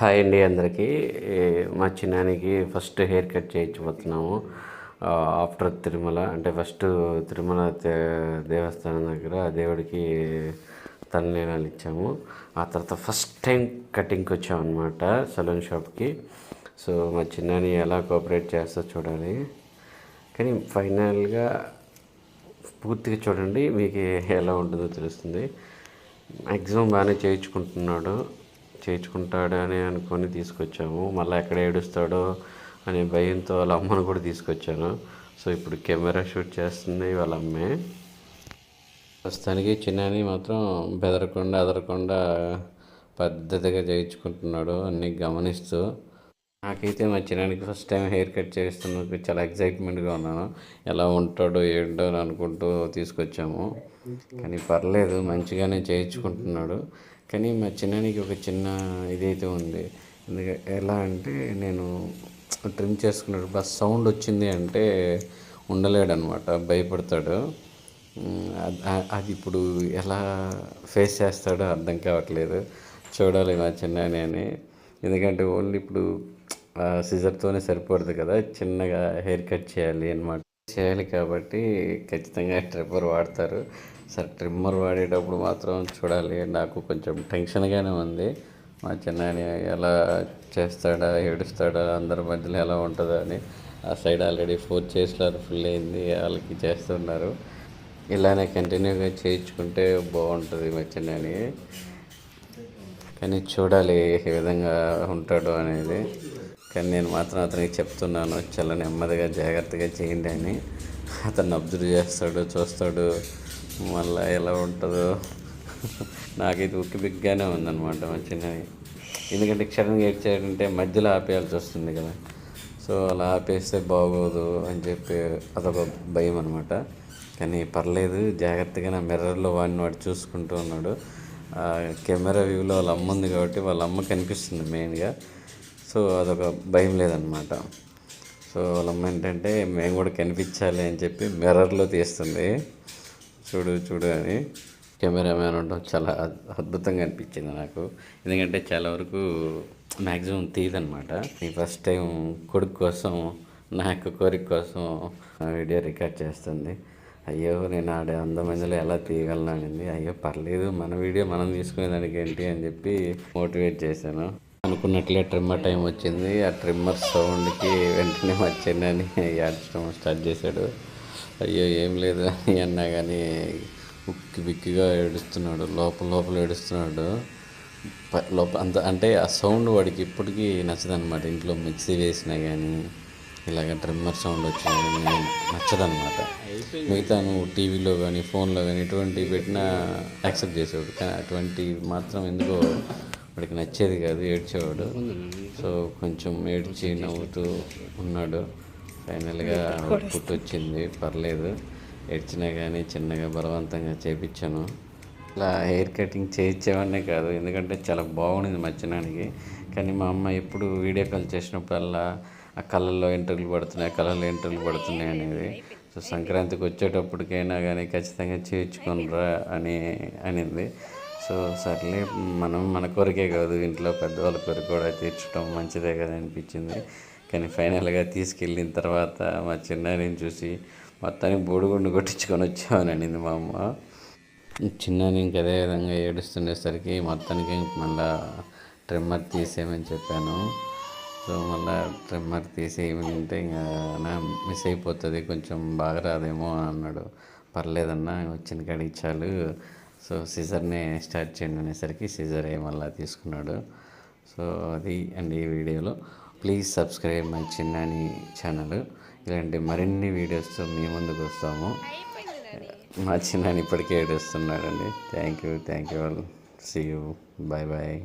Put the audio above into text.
Hi అండి అందరికీ. మా చిన్నానికి ఫస్ట్ హెయిర్ కట్ చేయించబోతున్నాము. ఆఫ్టర్ తిరుమల అంటే ఫస్ట్ తిరుమల దేవస్థానం దగ్గర దేవుడికి తలనీలాలు ఇచ్చాము. ఆ తర్వాత ఫస్ట్ టైం కటింగ్కి వచ్చామన్నమాట సలూన్ షాప్కి. సో మా చిన్నాని ఎలా కోఆపరేట్ చేస్తో చూడాలి. కానీ ఫైనల్గా పూర్తిగా చూడండి మీకు ఎలా ఉంటుందో తెలుస్తుంది. మ్యాక్సిమం బాగానే చేయించుకుంటున్నాడు. చేయించుకుంటాడు అని అనుకొని తీసుకొచ్చాము. మళ్ళీ ఎక్కడ ఏడుస్తాడో అనే భయంతో వాళ్ళ అమ్మను కూడా తీసుకొచ్చాను. సో ఇప్పుడు కెమెరా షూట్ చేస్తుంది వాళ్ళ అమ్మే. ప్రస్తుతానికి చిన్నని మాత్రం బెదరకుండా అదరకుండా పద్ధతిగా చేయించుకుంటున్నాడు. అన్నీ గమనిస్తూ. నాకైతే మా చిన్నానికి ఫస్ట్ టైం హెయిర్ కట్ చేస్తున్నందుకు చాలా ఎగ్జైట్మెంట్గా ఉన్నాను. ఎలా ఉంటాడో ఏంటో అని అనుకుంటూ తీసుకొచ్చాము. కానీ పర్లేదు మంచిగానే చేయించుకుంటున్నాడు. కానీ మా చిన్నానికి ఒక చిన్న ఇదైతే ఉంది. ఎందుకంటే ఎలా అంటే నేను ట్రిమ్ చేసుకున్నాడు బస్ సౌండ్ వచ్చింది అంటే ఉండలేడనమాట భయపడతాడు. అది ఇప్పుడు ఎలా ఫేస్ చేస్తాడో అర్థం కావట్లేదు. చూడాలి మా చిన్నాని అని. ఎందుకంటే ఓన్లీ ఇప్పుడు సిజర్తోనే సరిపోదు కదా చిన్నగా హెయిర్ కట్ చేయాలి అనమాట చేయాలి కాబట్టి ఖచ్చితంగా ట్రిప్పర్ వాడతారు. సార్ ట్రిమ్మర్ వాడేటప్పుడు మాత్రం చూడాలి. నాకు కొంచెం టెన్షన్గానే ఉంది. మా చిన్నాని ఎలా చేస్తాడా ఏడుస్తాడా అందరి మధ్యలో ఎలా ఉంటుందా అని. ఆ సైడ్ ఆల్రెడీ ఫోర్ చేసినారు ఫుల్ అయింది. వాళ్ళకి చేస్తున్నారు. ఇలానే కంటిన్యూగా చేయించుకుంటే బాగుంటుంది మా చిన్నాయని. కానీ చూడాలి ఏ విధంగా ఉంటాడు అనేది. కానీ నేను మాత్రం అతనికి చెప్తున్నాను చాలా నెమ్మదిగా జాగ్రత్తగా చేయండి అని. అతను అబ్జర్వ్ చేస్తాడు చూస్తాడు. మళ్ళీ ఎలా ఉంటుందో. నాకైతే ఉక్కి బిగ్గానే ఉందన్నమాట మా ఎందుకంటే క్షణంగా ఏడ్చాడంటే మధ్యలో ఆపేయాల్సి వస్తుంది కదా. సో అలా ఆపేస్తే బాగోదు అని చెప్పి అదొక భయం అనమాట కానీ పర్లేదు జాగ్రత్తగా నా మిర్రర్లో వాడిని వాడు చూసుకుంటూ ఉన్నాడు. ఆ కెమెరా వ్యూలో వాళ్ళ అమ్మ ఉంది కాబట్టి వాళ్ళ అమ్మ కనిపిస్తుంది మెయిన్గా. సో అదొక భయం లేదనమాట సో వాళ్ళ అమ్మ ఏంటంటే మేము కూడా కనిపించాలి అని చెప్పి మిర్రర్లో తీస్తుంది. చూడు చూడు అని కెమెరామ్యాన్ ఉండడం చాలా అద్- అద్భుతంగా అనిపించింది నాకు. ఎందుకంటే చాలా వరకు మ్యాక్సిమం తీయదనమాట ఈ ఫస్ట్ టైం కొడుకు కోసం నా యొక్క కోరిక కోసం ఆ వీడియో రికార్డ్ చేస్తుంది. అయ్యో నేను ఆడే అందమందిలో ఎలా తీయగలను అయ్యో పర్లేదు మన వీడియో మనం తీసుకునేదానికి ఏంటి అని చెప్పి మోటివేట్ చేశాను. అనుకున్నట్లే ట్రిమ్మర్ టైం వచ్చింది. ఆ ట్రిమ్మర్ సౌండ్కి వెంటనే మా చెన్నని ఏడ్చడం స్టార్ట్ చేశాడు. అయ్యో ఏం లేదు. అని అన్నా కానీ ఉక్కి బిక్కిగా ఏడుస్తున్నాడు. లోపల లోపల ఏడుస్తున్నాడు. లోపల అంత అంటే ఆ సౌండ్ వాడికి ఇప్పటికీ నచ్చదనమాట ఇంట్లో మిక్సీ వేసినా కానీ ఇలాగ ట్రిమ్మర్ సౌండ్ వచ్చినా కానీ నచ్చదనమాట మిగతా నువ్వు టీవీలో కానీ ఫోన్లో కానీ ఎటువంటివి పెట్టినా యాక్సెప్ట్ చేసేవాడు. కానీ అటువంటి మాత్రం ఎందుకో వాడికి నచ్చేది కాదు. ఏడ్చేవాడు. సో కొంచెం ఏడ్చి నవ్వుతూ ఉన్నాడు. ఫైనల్గా పుట్టు వచ్చింది పర్లేదు. ఏడ్చినా కానీ చిన్నగా బలవంతంగా చేపించాను. ఇలా హెయిర్ కటింగ్ చేయించేవాడినే కాదు. ఎందుకంటే చాలా బాగుండింది మా చిన్నానికి కానీ మా అమ్మ ఎప్పుడు వీడియో కాల్ చేసినప్పుడల్లా ఆ కళ్ళల్లో ఇంటర్వ్యూలు పడుతున్నాయి కళ్ళల్లో ఇంటర్వ్యూలు పడుతున్నాయి అనేది. సో సంక్రాంతికి వచ్చేటప్పటికైనా కానీ ఖచ్చితంగా చేయించుకొనిరా అని అనింది. సో సర్లే మనం మన కొరకే కాదు. ఇంట్లో పెద్దవాళ్ళ కొరకు కూడా తీర్చడం మంచిదే కదా అనిపించింది. కానీ ఫైనల్గా తీసుకెళ్ళిన తర్వాత మా చిన్నారిని చూసి మొత్తానికి బోడిగుండు కొట్టించుకొని వచ్చామని అనింది మా అమ్మ. చిన్నాని ఇంక అదే విధంగా ఏడుస్తుండేసరికి మొత్తానికి మళ్ళా ట్రిమ్మర్ తీసేయమని చెప్పాను. సో మళ్ళా ట్రిమ్మర్ తీసేయమంటే ఇంకా నా మిస్ అయిపోతుంది కొంచెం బాగా రాదేమో అన్నాడు. పర్లేదన్నా వచ్చిన కాడికి చాలు. సో సిజర్నే స్టార్ట్ చేయండి అనేసరికి సీజర్ మళ్ళీ తీసుకున్నాడు. సో అది అండి ఈ వీడియోలో. Please subscribe my Chinnani channel. ఇలాంటి మరిన్ని వీడియోస్తో మీ ముందుకు వస్తాము. మా చిన్నాని ఇప్పటికే ఏడుస్తున్నాడండి thank you thank you all see you bye bye